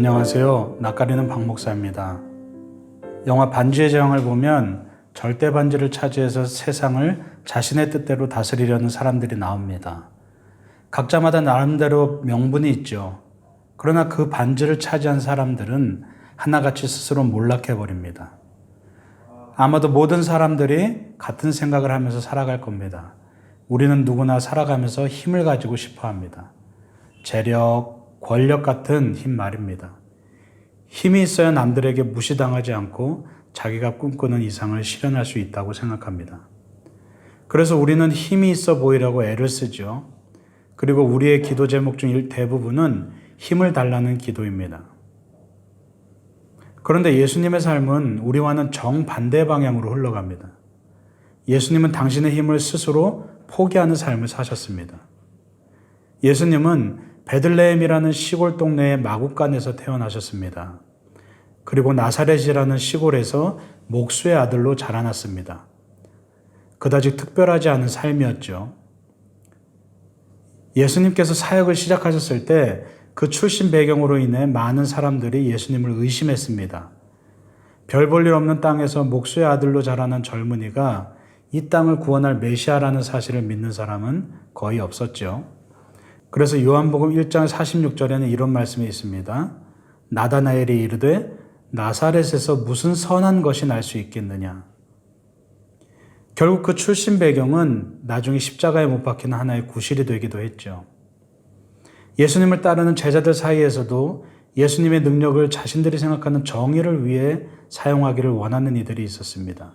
안녕하세요. 낯가리는 박 목사입니다. 영화 반지의 제왕을 보면 절대 반지를 차지해서 세상을 자신의 뜻대로 다스리려는 사람들이 나옵니다. 각자마다 나름대로 명분이 있죠. 그러나 그 반지를 차지한 사람들은 하나같이 스스로 몰락해 버립니다. 아마도 모든 사람들이 같은 생각을 하면서 살아갈 겁니다. 우리는 누구나 살아가면서 힘을 가지고 싶어 합니다. 재력, 권력 같은 힘 말입니다. 힘이 있어야 남들에게 무시당하지 않고 자기가 꿈꾸는 이상을 실현할 수 있다고 생각합니다. 그래서 우리는 힘이 있어 보이려고 애를 쓰죠. 그리고 우리의 기도 제목 중 대부분은 힘을 달라는 기도입니다. 그런데 예수님의 삶은 우리와는 정반대 방향으로 흘러갑니다. 예수님은 당신의 힘을 스스로 포기하는 삶을 사셨습니다. 예수님은 베들레헴이라는 시골 동네의 마국간에서 태어나셨습니다. 그리고 나사렛이라는 시골에서 목수의 아들로 자라났습니다. 그다지 특별하지 않은 삶이었죠. 예수님께서 사역을 시작하셨을 때 그 출신 배경으로 인해 많은 사람들이 예수님을 의심했습니다. 별 볼 일 없는 땅에서 목수의 아들로 자라난 젊은이가 이 땅을 구원할 메시아라는 사실을 믿는 사람은 거의 없었죠. 그래서 요한복음 1장 46절에는 이런 말씀이 있습니다. 나다나엘이 이르되 나사렛에서 무슨 선한 것이 날 수 있겠느냐. 결국 그 출신 배경은 나중에 십자가에 못 박히는 하나의 구실이 되기도 했죠. 예수님을 따르는 제자들 사이에서도 예수님의 능력을 자신들이 생각하는 정의를 위해 사용하기를 원하는 이들이 있었습니다.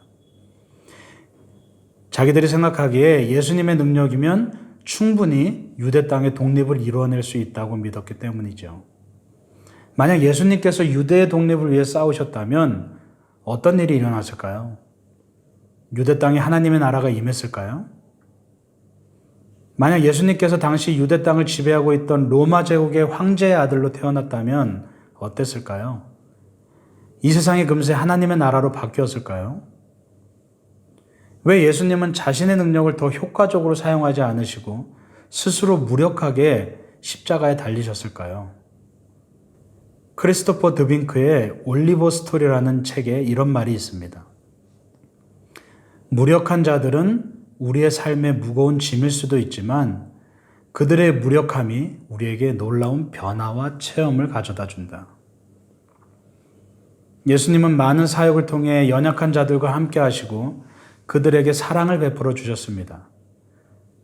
자기들이 생각하기에 예수님의 능력이면 충분히 유대 땅의 독립을 이루어낼 수 있다고 믿었기 때문이죠. 만약 예수님께서 유대의 독립을 위해 싸우셨다면 어떤 일이 일어났을까요? 유대 땅에 하나님의 나라가 임했을까요? 만약 예수님께서 당시 유대 땅을 지배하고 있던 로마 제국의 황제의 아들로 태어났다면 어땠을까요? 이 세상이 금세 하나님의 나라로 바뀌었을까요? 왜 예수님은 자신의 능력을 더 효과적으로 사용하지 않으시고 스스로 무력하게 십자가에 달리셨을까요? 크리스토퍼 드빙크의 올리버 스토리라는 책에 이런 말이 있습니다. 무력한 자들은 우리의 삶에 무거운 짐일 수도 있지만 그들의 무력함이 우리에게 놀라운 변화와 체험을 가져다 준다. 예수님은 많은 사역을 통해 연약한 자들과 함께 하시고 그들에게 사랑을 베풀어 주셨습니다.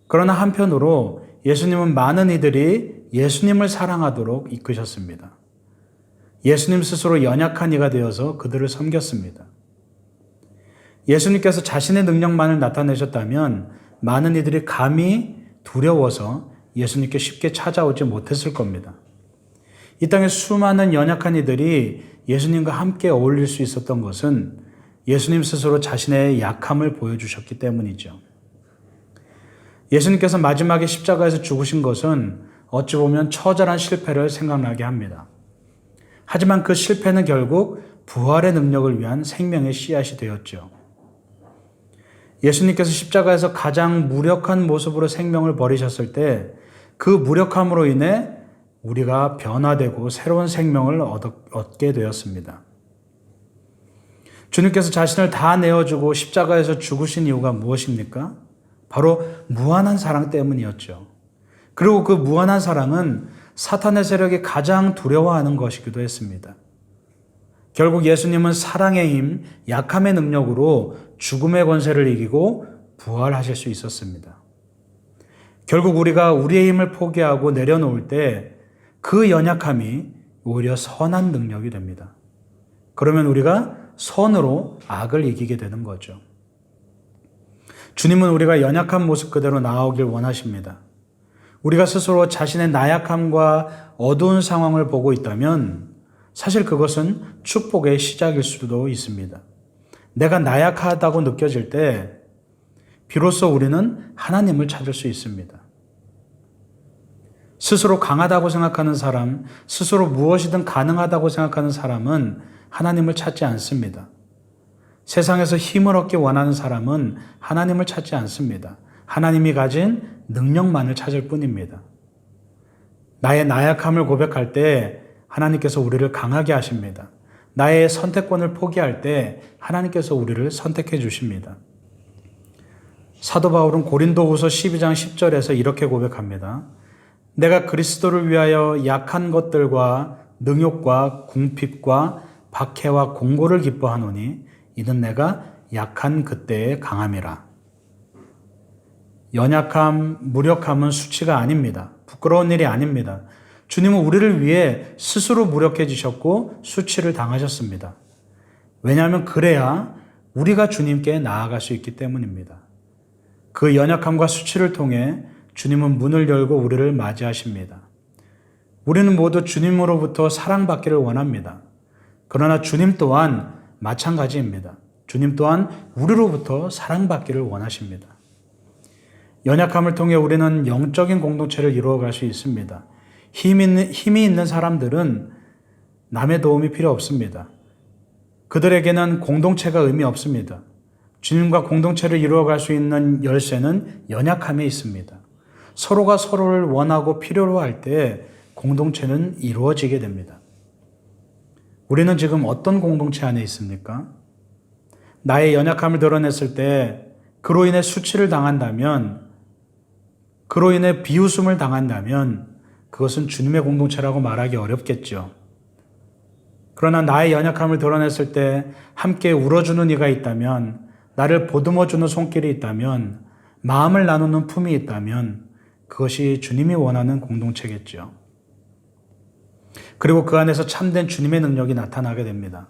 그러나 한편으로 예수님은 많은 이들이 예수님을 사랑하도록 이끄셨습니다. 예수님 스스로 연약한 이가 되어서 그들을 섬겼습니다. 예수님께서 자신의 능력만을 나타내셨다면 많은 이들이 감히 두려워서 예수님께 쉽게 찾아오지 못했을 겁니다. 이 땅에 수많은 연약한 이들이 예수님과 함께 어울릴 수 있었던 것은 예수님 스스로 자신의 약함을 보여주셨기 때문이죠. 예수님께서 마지막에 십자가에서 죽으신 것은 어찌 보면 처절한 실패를 생각나게 합니다. 하지만 그 실패는 결국 부활의 능력을 위한 생명의 씨앗이 되었죠. 예수님께서 십자가에서 가장 무력한 모습으로 생명을 버리셨을 때 그 무력함으로 인해 우리가 변화되고 새로운 생명을 얻게 되었습니다. 주님께서 자신을 다 내어주고 십자가에서 죽으신 이유가 무엇입니까? 바로 무한한 사랑 때문이었죠. 그리고 그 무한한 사랑은 사탄의 세력이 가장 두려워하는 것이기도 했습니다. 결국 예수님은 사랑의 힘, 약함의 능력으로 죽음의 권세를 이기고 부활하실 수 있었습니다. 결국 우리가 우리의 힘을 포기하고 내려놓을 때 그 연약함이 오히려 선한 능력이 됩니다. 그러면 우리가 선으로 악을 이기게 되는 거죠. 주님은 우리가 연약한 모습 그대로 나오길 원하십니다. 우리가 스스로 자신의 나약함과 어두운 상황을 보고 있다면 사실 그것은 축복의 시작일 수도 있습니다. 내가 나약하다고 느껴질 때 비로소 우리는 하나님을 찾을 수 있습니다. 스스로 강하다고 생각하는 사람, 스스로 무엇이든 가능하다고 생각하는 사람은 하나님을 찾지 않습니다. 세상에서 힘을 얻기 원하는 사람은 하나님을 찾지 않습니다. 하나님이 가진 능력만을 찾을 뿐입니다. 나의 나약함을 고백할 때 하나님께서 우리를 강하게 하십니다. 나의 선택권을 포기할 때 하나님께서 우리를 선택해 주십니다. 사도 바울은 고린도후서 12장 10절에서 이렇게 고백합니다. 내가 그리스도를 위하여 약한 것들과 능욕과 궁핍과 박해와 공고를 기뻐하노니 이는 내가 약한 그때의 강함이라. 연약함, 무력함은 수치가 아닙니다. 부끄러운 일이 아닙니다. 주님은 우리를 위해 스스로 무력해지셨고 수치를 당하셨습니다. 왜냐하면 그래야 우리가 주님께 나아갈 수 있기 때문입니다. 그 연약함과 수치를 통해 주님은 문을 열고 우리를 맞이하십니다. 우리는 모두 주님으로부터 사랑받기를 원합니다. 그러나 주님 또한 마찬가지입니다. 주님 또한 우리로부터 사랑받기를 원하십니다. 연약함을 통해 우리는 영적인 공동체를 이루어갈 수 있습니다. 힘 있는, 힘이 있는 사람들은 남의 도움이 필요 없습니다. 그들에게는 공동체가 의미 없습니다. 주님과 공동체를 이루어갈 수 있는 열쇠는 연약함에 있습니다. 서로가 서로를 원하고 필요로 할 때 공동체는 이루어지게 됩니다. 우리는 지금 어떤 공동체 안에 있습니까? 나의 연약함을 드러냈을 때 그로 인해 수치를 당한다면, 그로 인해 비웃음을 당한다면 그것은 주님의 공동체라고 말하기 어렵겠죠. 그러나 나의 연약함을 드러냈을 때 함께 울어주는 이가 있다면, 나를 보듬어주는 손길이 있다면, 마음을 나누는 품이 있다면, 그것이 주님이 원하는 공동체겠죠. 그리고 그 안에서 참된 주님의 능력이 나타나게 됩니다.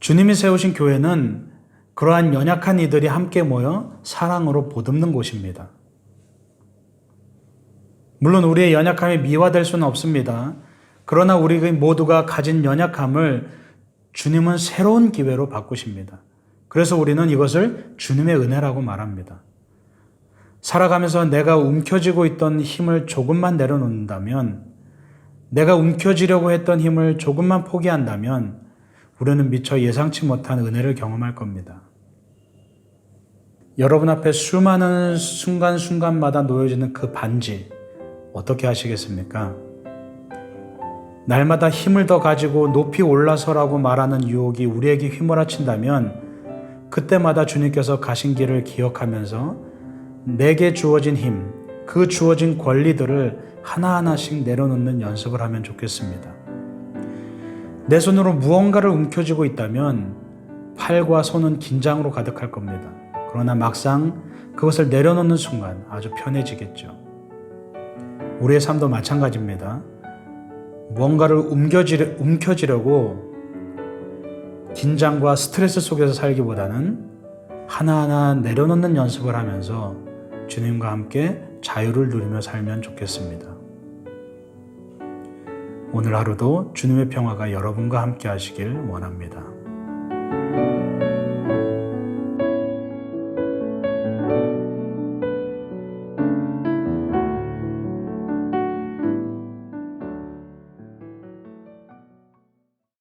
주님이 세우신 교회는 그러한 연약한 이들이 함께 모여 사랑으로 보듬는 곳입니다. 물론 우리의 연약함이 미화될 수는 없습니다. 그러나 우리 모두가 가진 연약함을 주님은 새로운 기회로 바꾸십니다. 그래서 우리는 이것을 주님의 은혜라고 말합니다. 살아가면서 내가 움켜쥐고 있던 힘을 조금만 내려놓는다면, 내가 움켜쥐려고 했던 힘을 조금만 포기한다면, 우리는 미처 예상치 못한 은혜를 경험할 겁니다. 여러분 앞에 수많은 순간순간마다 놓여지는 그 반지, 어떻게 하시겠습니까? 날마다 힘을 더 가지고 높이 올라서라고 말하는 유혹이 우리에게 휘몰아친다면, 그때마다 주님께서 가신 길을 기억하면서 내게 주어진 힘, 그 주어진 권리들을 하나하나씩 내려놓는 연습을 하면 좋겠습니다. 내 손으로 무언가를 움켜쥐고 있다면 팔과 손은 긴장으로 가득할 겁니다. 그러나 막상 그것을 내려놓는 순간 아주 편해지겠죠. 우리의 삶도 마찬가지입니다. 무언가를 움켜쥐려, 움켜쥐려고 긴장과 스트레스 속에서 살기보다는 하나하나 내려놓는 연습을 하면서 주님과 함께 자유를 누리며 살면 좋겠습니다. 오늘 하루도 주님의 평화가 여러분과 함께 하시길 원합니다.